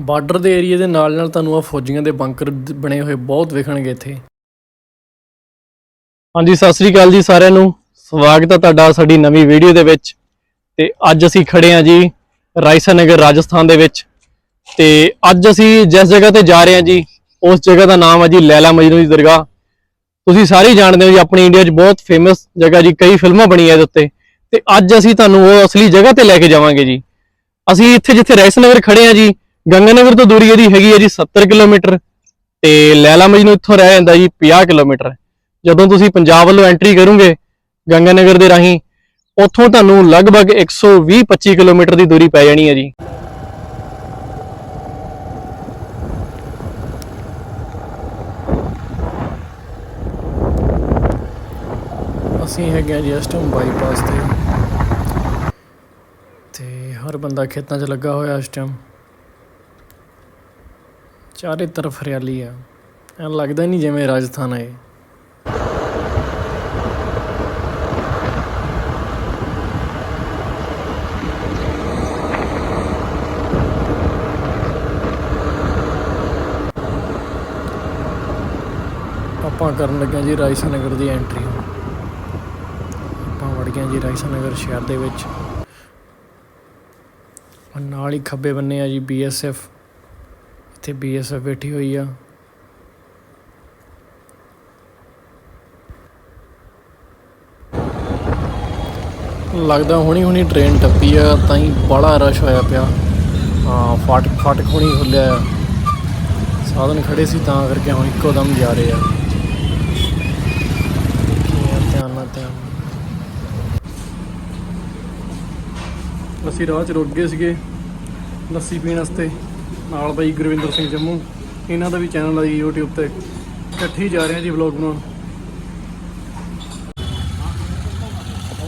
Border ਦੇ area ਦੇ ਨਾਲ ਨਾਲ ਤੁਹਾਨੂੰ ਆ ਫੌਜੀਆਂ ਦੇ ਬੰਕਰ ਬਣੇ ਹੋਏ ਬਹੁਤ ਵਿਖਣਗੇ ਇੱਥੇ। ਹਾਂਜੀ, ਸਤਿ ਸ੍ਰੀ ਅਕਾਲ ਜੀ ਸਾਰਿਆਂ ਨੂੰ। ਸਵਾਗਤ ਹੈ ਤੁਹਾਡਾ ਸਾਡੀ ਨਵੀਂ ਵੀਡੀਓ ਦੇ ਵਿੱਚ। ਤੇ ਅੱਜ ਅਸੀਂ ਖੜੇ ਹਾਂ ਜੀ ਰਾਇਸਾ ਨਗਰ ਰਾਜਸਥਾਨ ਦੇ ਵਿੱਚ। ਤੇ ਅੱਜ ਅਸੀਂ ਜਿਸ ਜਗ੍ਹਾ ਤੇ ਜਾ ਰਹੇ ਹਾਂ ਜੀ, ਉਸ ਜਗ੍ਹਾ ਦਾ ਨਾਮ ਹੈ ਜੀ ਲੈਲਾ ਮਜਨੂ ਦੀ ਦਰਗਾਹ। ਤੁਸੀਂ ਸਾਰੇ ਜਾਣਦੇ ਹੋ ਜੀ, ਆਪਣੀ ਇੰਡੀਆ 'ਚ ਬਹੁਤ ਫੇਮਸ ਜਗ੍ਹਾ ਜੀ, ਕਈ ਫਿਲਮਾਂ ਬਣੀਆਂ ਇਹਦੇ ਉੱਤੇ। ਤੇ ਅੱਜ ਅਸੀਂ ਤੁਹਾਨੂੰ ਉਹ ਅਸਲੀ ਜਗ੍ਹਾ ਤੇ ਲੈ ਕੇ ਜਾਵਾਂਗੇ ਜੀ। ਅਸੀਂ ਇੱਥੇ ਜਿੱਥੇ ਰਾਇਸਾ ਨਗਰ ਖੜੇ ਹਾਂ ਜੀ ਗੰਗਾਨਗਰ ਤੋਂ ਦੂਰੀ ਇਹਦੀ ਹੈਗੀ ਹੈ ਜੀ 70 ਕਿਲੋਮੀਟਰ ਤੇ ਲੈਲਾ ਮਜਨੂ ਇੱਥੋਂ ਰਹਿ ਜਾਂਦਾ ਜੀ 50 ਕਿਲੋਮੀਟਰ। ਜਦੋਂ ਤੁਸੀਂ ਪੰਜਾਬ ਵੱਲੋਂ ਐਂਟਰੀ ਕਰੋਗੇ ਗੰਗਾਨਗਰ ਦੇ ਰਾਹੀਂ, ਉੱਥੋਂ ਤੁਹਾਨੂੰ ਲਗਭਗ 120-25 ਕਿਲੋਮੀਟਰ ਦੀ ਦੂਰੀ ਪੈ ਜਾਣੀ ਹੈ ਜੀ। ਅਸੀਂ ਹੈਗੇ ਆ ਜੀ ਇਸ ਟਾਈਮ ਬਾਈਪਾਸ ਤੇ। ਤੇ ਹਰ ਬੰਦਾ ਖੇਤਾਂ 'ਚ ਲੱਗਾ ਹੋਇਆ ਇਸ ਟਾਈਮ ਚਾਰੇ ਤਰਫ ਹਰਿਆਲੀ ਆ। ਐਂ ਲੱਗਦਾ ਨਹੀਂ ਜਿਵੇਂ ਰਾਜਸਥਾਨ ਹੈ ਆਪਾਂ ਕਰਨ ਲੱਗੇ ਜੀ ਰਾਇਸਾ ਨਗਰ ਦੀ ਐਂਟਰੀ ਆਪਾਂ ਵੜ ਗਏ ਜੀ ਰਾਇਸਾ ਨਗਰ ਸ਼ਹਿਰ ਦੇ ਵਿੱਚ। ਨਾਲ ਹੀ ਖੱਬੇ ਬੰਨੇ ਆ ਜੀ ਬੀਐਸਐਫ ਇੱਥੇ ਬੀਐਸਐਫ ਬੈਠੀ ਹੋਈ ਆ। ਲੱਗਦਾ ਹੁਣੀ ਹੁਣੀ ਟ੍ਰੇਨ ਟੱਪੀ ਆ, ਤਾਂ ਹੀ ਬੜਾ ਰਸ਼ ਹੋਇਆ ਪਿਆ। ਹਾਂ ਫਾਟਕ ਫਾਟਕ ਹੁਣੀ ਖੁੱਲਿਆ ਆ। ਸਾਧਨ ਖੜੇ ਸੀ ਤਾਂ ਕਰਕੇ ਹੁਣ ਇੱਕੋ ਦਮ ਜਾ ਰਹੇ ਆ। ਧਿਆਨ ਨਾਲ, ਧਿਆਨ ਅਸੀਂ ਰਾਹ 'ਚ ਰੁਕ ਗਏ ਸੀਗੇ ਲੱਸੀ ਪੀਣ ਵਾਸਤੇ। ਨਾਲ ਬਾਈ ਗੁਰਵਿੰਦਰ ਸਿੰਘ ਜੰਮੂ। ਇਹਨਾਂ ਦਾ ਵੀ ਚੈਨਲ ਹੈ ਜੀ YouTube ਤੇ। ਇਕੱਠੇ ਜਾ ਰਹੇ ਹਾਂ ਜੀ ਵਲੌਗ ਬਣਾਉਣ।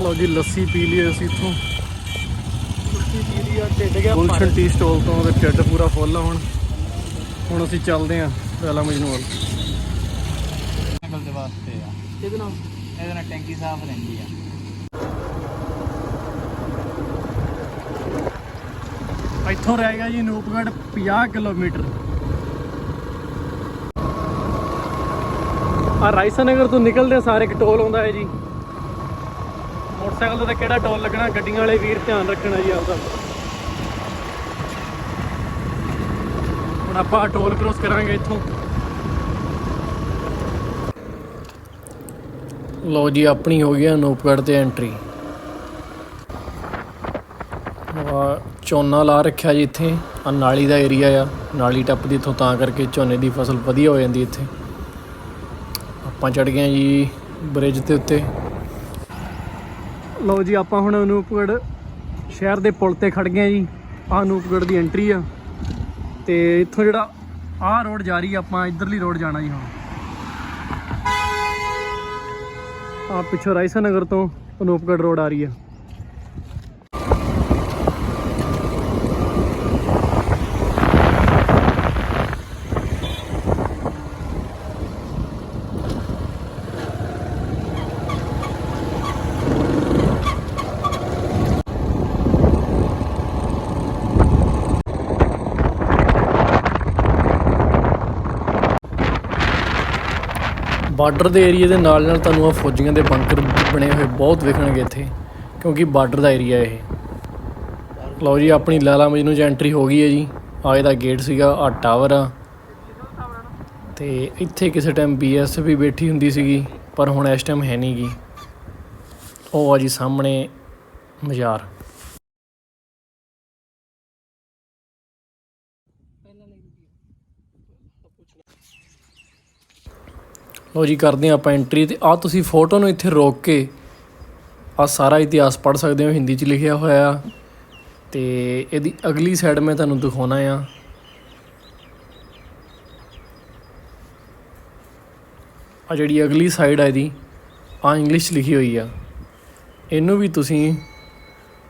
ਲਓ ਜੀ ਲੱਸੀ ਪੀ ਲਈ ਅਸੀਂ ਇੱਥੋਂ। ਗੁਲਸ਼ਨ ਟੀ ਸਟਾਲ ਤੋਂ ਤੇ ਢਿੱਡ ਪੂਰਾ ਫੁੱਲ ਆ ਹੁਣ। ਹੁਣ ਅਸੀਂ ਚੱਲਦੇ ਆਂ ਲਾਲਾ ਮਜਨੂ ਵੱਲ ਦੇ ਵਾਸਤੇ ਆ। ਇਹਦੇ ਨਾਲ? ਇਹਦੇ ਨਾਲ ਟੈਂਕੀ ਸਾਫ਼ ਰਹਿੰਦੀ ਆ। ਇੱਥੋਂ ਰਹਿ ਗਿਆ ਜੀ ਨੂਪਗੜ 50 ਕਿਲੋਮੀਟਰ। ਆ ਰਾਇਸਾ ਨਗਰ ਤੋਂ ਨਿਕਲਦੇ ਸਾਰੇ ਇੱਕ ਟੋਲ ਆਉਂਦਾ ਹੈ ਜੀ। ਮੋਟਰਸਾਈਕਲ ਤੇ ਕਿਹੜਾ ਟੋਲ ਲੱਗਣਾ, ਗੱਡੀਆਂ ਵਾਲੇ ਵੀਰ ਧਿਆਨ ਰੱਖਣਾ ਜੀ ਆਪਦਾ। ਹੁਣ ਆਪਾਂ ਟੋਲ ਕ੍ਰੋਸ ਕਰਾਂਗੇ ਇੱਥੋਂ। ਲੋ ਜੀ, ਆਪਣੀ ਹੋ ਗਈ ਨੂਪਗੜ ਤੇ ਐਂਟਰੀ ਝੋਨਾ ਲਾ ਰੱਖਿਆ ਜੀ ਇੱਥੇ। ਆ ਨਾਲੀ ਦਾ ਏਰੀਆ ਆ ਨਾਲੀ ਟੱਪਦੀ ਇੱਥੋਂ ਤਾਂ ਕਰਕੇ ਝੋਨੇ ਦੀ ਫਸਲ ਵਧੀਆ ਹੋ ਜਾਂਦੀ ਇੱਥੇ। ਆਪਾਂ ਚੜ ਗਏ ਜੀ ਬ੍ਰਿਜ ਦੇ ਉੱਤੇ। ਲਓ ਜੀ ਆਪਾਂ ਹੁਣ ਅਨੂਪਗੜ ਸ਼ਹਿਰ ਦੇ ਪੁਲ ਤੇ ਖੜ ਗਏ ਜੀ। ਆ ਅਨੂਪਗੜ ਦੀ ਐਂਟਰੀ ਆ। ਤੇ ਇੱਥੋਂ ਜਿਹੜਾ ਆਹ ਰੋਡ ਜਾ ਰਹੀ ਆ, ਆਪਾਂ ਇਧਰਲੀ ਰੋਡ ਜਾਣਾ ਜੀ ਹੁਣ। ਆ ਪਿੱਛੋਂ ਰਾਇਸਾ ਨਗਰ ਤੋਂ ਅਨੂਪਗੜ ਰੋਡ ਆ ਰਹੀ ਆ। ਬਾਰਡਰ ਦੇ ਏਰੀਆ ਦੇ ਨਾਲ ਨਾਲ ਤੁਹਾਨੂੰ ਆ ਫੌਜੀਆਂ ਦੇ ਬੰਕਰ ਬਣੇ ਹੋਏ ਬਹੁਤ ਵਿਖਣਗੇ ਇੱਥੇ, ਕਿਉਂਕਿ ਬਾਰਡਰ ਦਾ ਏਰੀਆ ਇਹ। ਲਓ ਜੀ, ਆਪਣੀ ਲਾਲਾ ਮਜਨੂ 'ਚ ਐਂਟਰੀ ਹੋ ਗਈ ਹੈ ਜੀ। ਆ ਇਹਦਾ ਗੇਟ ਸੀਗਾ ਆ ਟਾਵਰ ਆ। ਤੇ ਇੱਥੇ ਕਿਸੇ ਟਾਈਮ ਬੀਐਸ ਵੀ ਬੈਠੀ ਹੁੰਦੀ ਸੀਗੀ, ਪਰ ਹੁਣ ਇਸ ਟਾਈਮ ਹੈ ਨਹੀਂਗੀ ਉਹ ਆ ਜੀ ਸਾਹਮਣੇ ਮਜ਼ਾਰ। ਲਓ ਜੀ, ਕਰਦੇ ਹਾਂ ਆਪਾਂ ਐਂਟਰੀ ਤੇ। ਆ ਤੁਸੀਂ ਫੋਟੋ ਨੂੰ ਇੱਥੇ ਰੋਕ ਕੇ ਆ ਸਾਰਾ ਇਤਿਹਾਸ ਪੜ੍ਹ ਸਕਦੇ ਹੋ। ਹਿੰਦੀ 'ਚ ਲਿਖਿਆ ਹੋਇਆ ਆ। ਤੇ ਇਹਦੀ ਅਗਲੀ ਸਾਈਡ ਮੈਂ ਤੁਹਾਨੂੰ ਦਿਖਾਉਣਾ ਆ। ਆ ਜਿਹੜੀ ਅਗਲੀ ਸਾਈਡ ਆ ਇਹਦੀ ਆ ਇੰਗਲਿਸ਼ 'ਚ ਲਿਖੀ ਹੋਈ ਆ। ਇਹਨੂੰ ਵੀ ਤੁਸੀਂ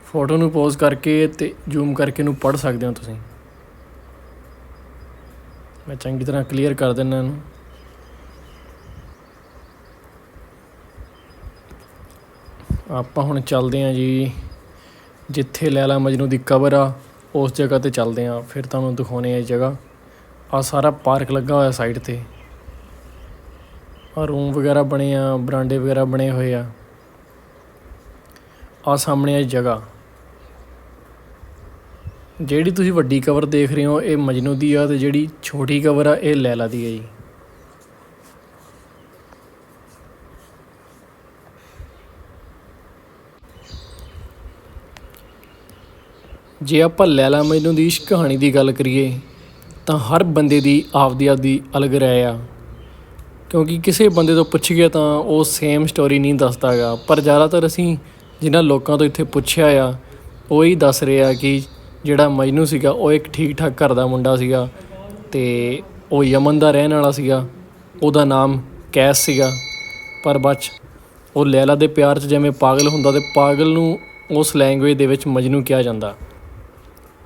ਫੋਟੋ ਨੂੰ ਪੋਜ਼ ਕਰਕੇ ਤੇ ਜ਼ੂਮ ਕਰਕੇ ਇਹਨੂੰ ਪੜ੍ਹ ਸਕਦੇ ਹੋ ਤੁਸੀਂ। ਮੈਂ ਚੰਗੀ ਤਰ੍ਹਾਂ ਕਲੀਅਰ ਕਰ ਦਿੰਦਾ ਇਹਨੂੰ। ਆਪਾਂ ਹੁਣ ਚੱਲਦੇ ਹਾਂ ਜੀ, ਜਿੱਥੇ ਲੈਲਾ ਮਜਨੂ ਦੀ ਕਬਰ ਆ, ਉਸ ਜਗ੍ਹਾ ਤੇ ਚੱਲਦੇ ਹਾਂ। ਫਿਰ ਤੁਹਾਨੂੰ ਦਿਖਾਉਣੇ ਆ ਇਹ ਜਗ੍ਹਾ। ਆ ਸਾਰਾ ਪਾਰਕ ਲੱਗਾ ਹੋਇਆ ਸਾਈਡ ਤੇ। ਆ ਰੂਮ ਵਗੈਰਾ ਬਣੇ ਆ, ਬਰਾਂਡੇ ਵਗੈਰਾ ਬਣੇ ਹੋਏ ਆ। ਆ ਸਾਹਮਣੇ ਆ ਇਹ ਜਗ੍ਹਾ। ਜਿਹੜੀ ਤੁਸੀਂ ਵੱਡੀ ਕਵਰ ਦੇਖ ਰਹੇ ਹੋ, ਇਹ ਮਜਨੂ ਦੀ ਆ ਤੇ ਜਿਹੜੀ ਛੋਟੀ ਕਵਰ ਆ, ਇਹ ਲੈਲਾ ਦੀ ਹੈ ਜੀ। ਜੇ ਆਪਾਂ ਲੈਲਾ ਮਜਨੂੰ ਦੀ ਇਸ਼ਕ ਕਹਾਣੀ ਦੀ ਗੱਲ ਕਰੀਏ, ਤਾਂ ਹਰ ਬੰਦੇ ਦੀ ਆਪਦੀ ਆਪਦੀ ਅਲੱਗ ਰਾਏ ਆ। ਕਿਉਂਕਿ ਕਿਸੇ ਬੰਦੇ ਤੋਂ ਪੁੱਛ ਗਿਆ ਤਾਂ ਉਹ ਸੇਮ ਸਟੋਰੀ ਨਹੀਂ ਦੱਸਦਾਗਾ ਪਰ ਜ਼ਿਆਦਾਤਰ ਅਸੀਂ ਜਿਨ੍ਹਾਂ ਲੋਕਾਂ ਤੋਂ ਇੱਥੇ ਪੁੱਛਿਆ ਆ, ਉਹ ਹੀ ਦੱਸ ਰਹੇ ਆ ਕਿ ਜਿਹੜਾ ਮਜਨੂ ਸੀਗਾ, ਉਹ ਇੱਕ ਠੀਕ ਠਾਕ ਘਰ ਦਾ ਮੁੰਡਾ ਸੀਗਾ ਤੇ ਉਹ ਯਮਨ ਦਾ ਰਹਿਣ ਵਾਲਾ ਸੀਗਾ। ਉਹਦਾ ਨਾਮ ਕੈਸ ਸੀਗਾ। ਪਰ ਬਚ ਉਹ ਲੈਲਾ ਦੇ ਪਿਆਰ 'ਚ ਜਿਵੇਂ ਪਾਗਲ ਹੁੰਦਾ ਤੇ ਪਾਗਲ ਨੂੰ ਉਸ ਲੈਂਗੁਏਜ ਦੇ ਵਿੱਚ ਮਜਨੂ ਕਿਹਾ ਜਾਂਦਾ।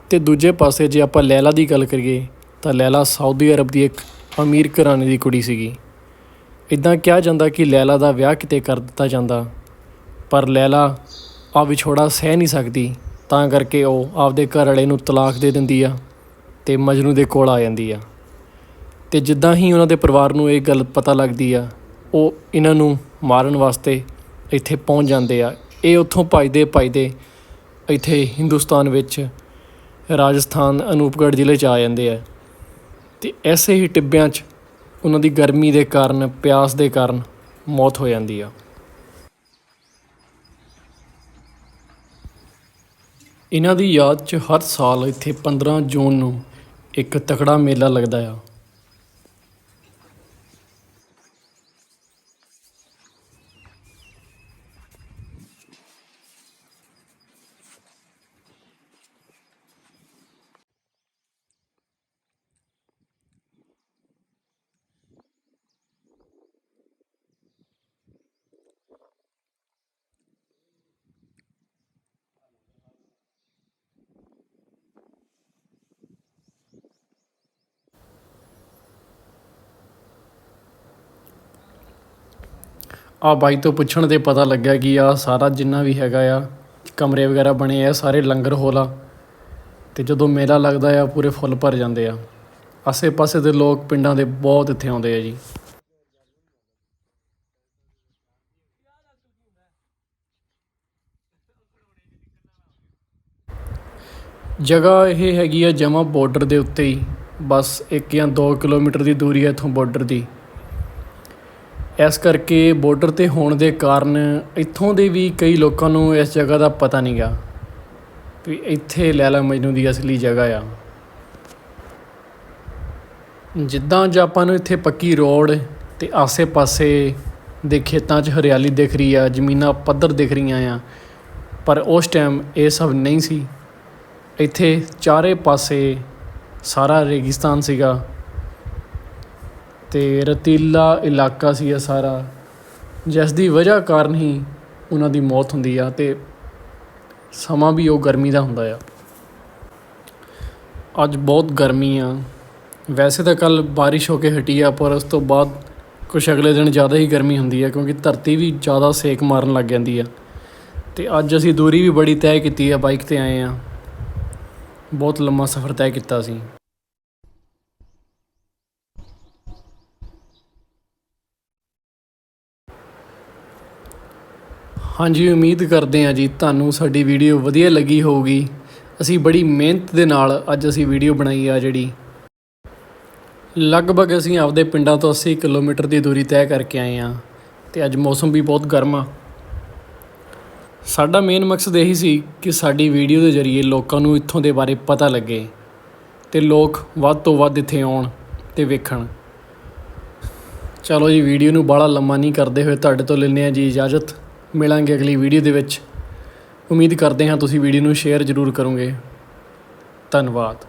ਤੇ ਦੂਜੇ ਪਾਸੇ ਜੇ ਆਪਾਂ ਲੈਲਾ ਦੀ ਗੱਲ ਕਰੀਏ, ਤਾਂ ਲੈਲਾ ਸਾਊਦੀ ਅਰਬ ਦੀ ਇੱਕ ਅਮੀਰ ਘਰਾਣੇ ਦੀ ਕੁੜੀ ਸੀਗੀ। ਇਦਾਂ ਕਿਹਾ ਜਾਂਦਾ ਕਿ ਲੈਲਾ ਦਾ ਵਿਆਹ ਕਿਤੇ ਕਰ ਦਿੱਤਾ ਜਾਂਦਾ, ਪਰ ਲੈਲਾ ਆ ਵਿਛੋੜਾ ਸਹਿ ਨਹੀਂ ਸਕਦੀ, ਤਾਂ ਕਰਕੇ ਉਹ ਆਪਦੇ ਘਰ ਵਾਲੇ ਨੂੰ ਤਲਾਕ ਦੇ ਦਿੰਦੀ ਆ ਤੇ ਮਜਨੂ ਦੇ ਕੋਲ ਆ ਜਾਂਦੀ ਆ। ਤੇ ਜਿੱਦਾਂ ਹੀ ਉਹਨਾਂ ਦੇ ਪਰਿਵਾਰ ਨੂੰ ਇਹ ਗੱਲ ਪਤਾ ਲੱਗਦੀ ਆ, ਉਹ ਇਹਨਾਂ ਨੂੰ ਮਾਰਨ ਵਾਸਤੇ ਇੱਥੇ ਪਹੁੰਚ ਜਾਂਦੇ ਆ। ਇਹ ਉੱਥੋਂ ਭੱਜਦੇ ਭੱਜਦੇ ਇੱਥੇ ਹਿੰਦੁਸਤਾਨ ਵਿੱਚ ਰਾਜਸਥਾਨ, ਅਨੂਪਗੜ੍ਹ ਜ਼ਿਲ੍ਹੇ 'ਚ ਆ ਜਾਂਦੇ ਹੈ ਅਤੇ ਐਸੇ ਹੀ ਟਿੱਬਿਆਂ 'ਚ ਉਹਨਾਂ ਦੀ ਗਰਮੀ ਦੇ ਕਾਰਨ, ਪਿਆਸ ਦੇ ਕਾਰਨ ਮੌਤ ਹੋ ਜਾਂਦੀ ਆ। ਇਹਨਾਂ ਦੀ ਯਾਦ 'ਚ ਹਰ ਸਾਲ ਇੱਥੇ 15 ਜੂਨ ਨੂੰ ਇੱਕ ਤਕੜਾ ਮੇਲਾ ਲੱਗਦਾ ਆ। ਆ ਬਾਈ ਤੋਂ ਪੁੱਛਣ ਤੇ ਪਤਾ ਲੱਗਿਆ ਕਿ ਆ ਸਾਰਾ ਜਿੰਨਾ ਵੀ ਹੈਗਾ ਆ, ਕਮਰੇ ਵਗੈਰਾ ਬਣੇ ਆ, ਸਾਰੇ ਲੰਗਰ ਹੋਲਾ। ਤੇ ਜਦੋਂ ਮੇਲਾ ਲੱਗਦਾ ਆ, ਪੂਰੇ ਫੁੱਲ ਭਰ ਜਾਂਦੇ ਆ। ਆਸੇ-ਪਾਸੇ ਦੇ ਲੋਕ ਪਿੰਡਾਂ ਦੇ ਬਹੁਤ ਇੱਥੇ ਆਉਂਦੇ ਆ ਜੀ। ਜਗ੍ਹਾ ਇਹ ਹੈਗੀ ਆ ਜਮਾ ਬਾਰਡਰ ਦੇ ਉੱਤੇ ਹੀ। ਬਸ 1 ਜਾਂ 2 ਕਿਲੋਮੀਟਰ ਦੀ ਦੂਰੀ ਹੈ ਇੱਥੋਂ ਬਾਰਡਰ ਦੀ। ਇਸ ਕਰਕੇ ਬਾਰਡਰ ਤੇ ਹੋਣ ਦੇ ਕਾਰਨ ਇੱਥੋਂ ਦੇ ਵੀ ਕਈ ਲੋਕਾਂ ਨੂੰ ਇਸ ਜਗ੍ਹਾ ਦਾ ਪਤਾ ਨਹੀਂ ਨਹੀਂਗਾ ਵੀ ਇੱਥੇ ਲੈਲਾ ਮਜਨੂੰ ਦੀ ਅਸਲੀ ਜਗ੍ਹਾ ਆ। ਜਿੱਦਾਂ ਜ ਆਪਾਂ ਨੂੰ ਇੱਥੇ ਪੱਕੀ ਰੋਡ ਤੇ ਆਸੇ-ਪਾਸੇ ਦੇ ਖੇਤਾਂ 'ਚ ਹਰਿਆਲੀ ਦਿਖ ਰਹੀ ਆ, ਜ਼ਮੀਨਾਂ ਪੱਧਰ ਦਿਖ ਰਹੀਆਂ ਆ, ਪਰ ਉਸ ਟਾਈਮ ਇਹ ਸਭ ਨਹੀਂ ਸੀ। ਇੱਥੇ ਚਾਰੇ ਪਾਸੇ ਸਾਰਾ ਰੇਗਿਸਤਾਨ ਸੀਗਾ। ਅਤੇ ਰਤੀਲਾ ਇਲਾਕਾ ਸੀ ਇਹ ਸਾਰਾ, ਜਿਸ ਦੀ ਵਜ੍ਹਾ ਕਾਰਨ ਹੀ ਉਹਨਾਂ ਦੀ ਮੌਤ ਹੁੰਦੀ ਆ ਅਤੇ ਸਮਾਂ ਵੀ ਉਹ ਗਰਮੀ ਦਾ ਹੁੰਦਾ ਆ। ਅੱਜ ਬਹੁਤ ਗਰਮੀ ਆ। ਵੈਸੇ ਤਾਂ ਕੱਲ ਬਾਰਿਸ਼ ਹੋ ਕੇ ਹਟੀ ਆ, ਪਰ ਉਸ ਤੋਂ ਬਾਅਦ ਕੁਛ ਅਗਲੇ ਦਿਨ ਜ਼ਿਆਦਾ ਹੀ ਗਰਮੀ ਹੁੰਦੀ ਹੈ ਕਿਉਂਕਿ ਧਰਤੀ ਵੀ ਜ਼ਿਆਦਾ ਸੇਕ ਮਾਰਨ ਲੱਗ ਜਾਂਦੀ ਆ। ਤੇ ਅੱਜ ਅਸੀਂ ਦੂਰੀ ਵੀ ਬੜੀ ਤੈਅ ਕੀਤੀ ਆ, ਬਾਈਕ ਤੇ ਆਏ ਆ। ਬਹੁਤ ਲੰਮਾ ਸਫ਼ਰ ਤੈਅ ਕੀਤਾ ਸੀ। ਹਾਂਜੀ, ਉਮੀਦ ਕਰਦੇ ਹਾਂ ਜੀ ਤੁਹਾਨੂੰ ਸਾਡੀ ਵੀਡੀਓ ਵਧੀਆ ਲੱਗੀ ਹੋਊਗੀ। ਅਸੀਂ ਬੜੀ ਮਿਹਨਤ ਦੇ ਨਾਲ ਅੱਜ ਅਸੀਂ ਵੀਡੀਓ ਬਣਾਈ ਆ ਜਿਹੜੀ। ਲਗਭਗ ਅਸੀਂ ਆਪਦੇ ਪਿੰਡਾਂ ਤੋਂ 80 ਕਿਲੋਮੀਟਰ ਦੀ ਦੂਰੀ ਤੈਅ ਕਰਕੇ ਆਏ ਆ ਤੇ ਅੱਜ ਮੌਸਮ ਵੀ ਬਹੁਤ ਗਰਮ ਆ। ਸਾਡਾ ਮੇਨ ਮਕਸਦ ਇਹੀ ਸੀ ਕਿ ਸਾਡੀ ਵੀਡੀਓ ਦੇ ਜ਼ਰੀਏ ਲੋਕਾਂ ਨੂੰ ਇੱਥੋਂ ਦੇ ਬਾਰੇ ਪਤਾ ਲੱਗੇ ਤੇ ਲੋਕ ਵੱਧ ਤੋਂ ਵੱਧ ਇੱਥੇ ਆਉਣ ਤੇ ਵੇਖਣ। ਚਲੋ ਜੀ, ਵੀਡੀਓ ਨੂੰ ਬਾਹਲਾ ਲੰਮਾ ਨਹੀਂ ਕਰਦੇ ਹੋਏ ਤੁਹਾਡੇ ਤੋਂ ਲੈਂਦੇ ਹਾਂ ਜੀ ਇਜਾਜ਼ਤ। ਮਿਲਾਂਗੇ ਅਗਲੀ ਵੀਡੀਓ ਦੇ ਵਿੱਚ। ਉਮੀਦ ਕਰਦੇ ਹਾਂ ਤੁਸੀਂ ਵੀਡੀਓ ਨੂੰ ਸ਼ੇਅਰ ਜ਼ਰੂਰ ਕਰੋਗੇ। ਧੰਨਵਾਦ।